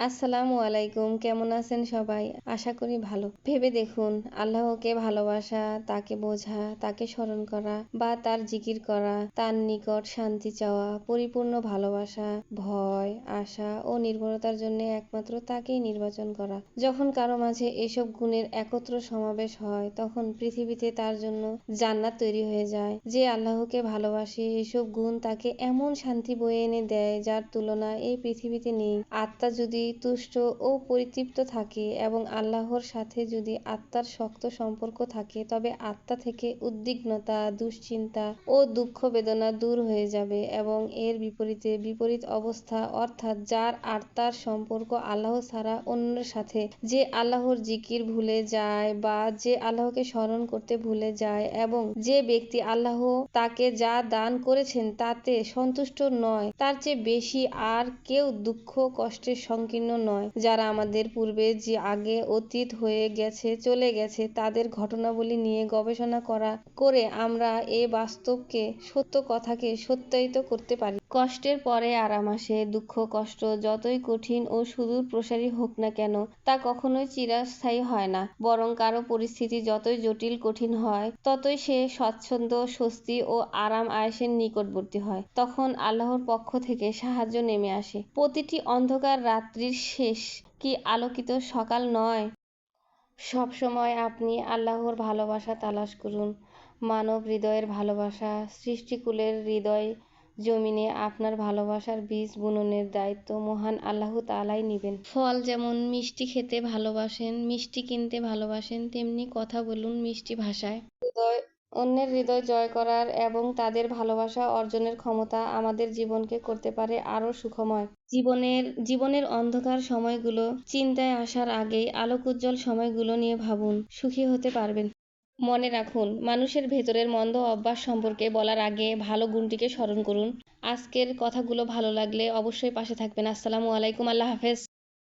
আসসালামু আলাইকুম, কেমন আছেন সবাই? আশা করি ভালো। ভেবে দেখুন, আল্লাহকে ভালোবাসা, তাকে বোঝা, তাকে স্মরণ করা বা তার জিকির করা, তার নিকট শান্তি চাওয়া, পরিপূর্ণ ভালোবাসা, ভয়, আশা ও নির্ভরতার জন্য একমাত্র তাকেই নির্বাচন করা। যখন কারও মাঝে এসব গুণের একত্র সমাবেশ হয়, তখন পৃথিবীতে তার জন্য জান্নাত তৈরি হয়ে যায়। যে আল্লাহকে ভালোবাসে, এসব গুণ তাকে এমন শান্তি বয়ে এনে দেয় যার তুলনা এই পৃথিবীতে নেই। আত্মা যদি তুষ্ট ও পরিতৃপ্ত থাকে এবং আল্লাহর সাথে যদি আত্মার শক্ত সম্পর্ক থাকে, তবে আত্মা থেকে উদ্বিগ্নতা, দুশ্চিন্তা ও দুঃখ বেদনা দূর হয়ে যাবে এবং এর বিপরীতে বিপরীত অবস্থা অর্থাৎ যার আত্মার সম্পর্ক আল্লাহ ছাড়া অন্যের সাথে, যে আল্লাহর জিকির ভুলে যায় বা যে আল্লাহকে স্মরণ করতে ভুলে যায় এবং যে ব্যক্তি আল্লাহ তাকে যা দান করেছেন তাতে সন্তুষ্ট নয়, তার চেয়ে বেশি আর কেউ দুঃখ কষ্টের সংকীর্ণ নয়। যারা আমাদের পূর্বে যে আগে অতীত হয়ে গেছে, চলে গেছে, তাদের ঘটনাবলী নিয়ে গবেষণা করা, করে আমরা এ বাস্তবকে, সত্য কথাকে সত্যায়িত করতে পারি। কষ্টের পরে আরাম আসে, দুঃখ, কষ্ট যতই কঠিন ও সুদূর প্রসারী হোক না কেন, তা কখনোই চিরস্থায়ী হয় না। বরং কারও পরিস্থিতি যতই জটিল, কঠিন হয়, ততই সে স্বচ্ছন্দ স্বস্তি ও আরাম আয়েসের নিকটবর্তী হয়। তখন আল্লাহর পক্ষ থেকে সাহায্য নেমে আসে। প্রতিটি অন্ধকার রাত্রির শেষ কি আলোকিত সকাল নয়? সবসময় আপনি আল্লাহর ভালোবাসা তালাশ করুন। মানব হৃদয়ের ভালোবাসা, সৃষ্টিকুলের হৃদয় জমিনে আপনার ভালোবাসার বীজ বুননের দায়িত্ব মহান আল্লাহ তালাই নিবেন। ফল যেমন মিষ্টি খেতে ভালোবাসেন মিষ্টি কিনতে ভালোবাসেন তেমনি কথা বলুন মিষ্টি ভাষায়। হৃদয় অন্যের হৃদয় জয় করার এবং তাদের ভালোবাসা অর্জনের ক্ষমতা আমাদের জীবনকে করতে পারে আরও সুখময়। জীবনের জীবনের অন্ধকার সময়গুলো চিন্তায় আসার আগেই আলোকোজ্জ্বল সময়গুলো নিয়ে ভাবুন সুখী হতে পারবেন। মনে রাখুন, মানুষের ভেতরের মন্দ অভ্যাস সম্পর্কে বলার আগে ভালো গুণটিকে স্মরণ করুন। আজকের কথাগুলো ভালো লাগলে অবশ্যই পাশে থাকবেন। আসসালামু আলাইকুম, আল্লাহ হাফেজ।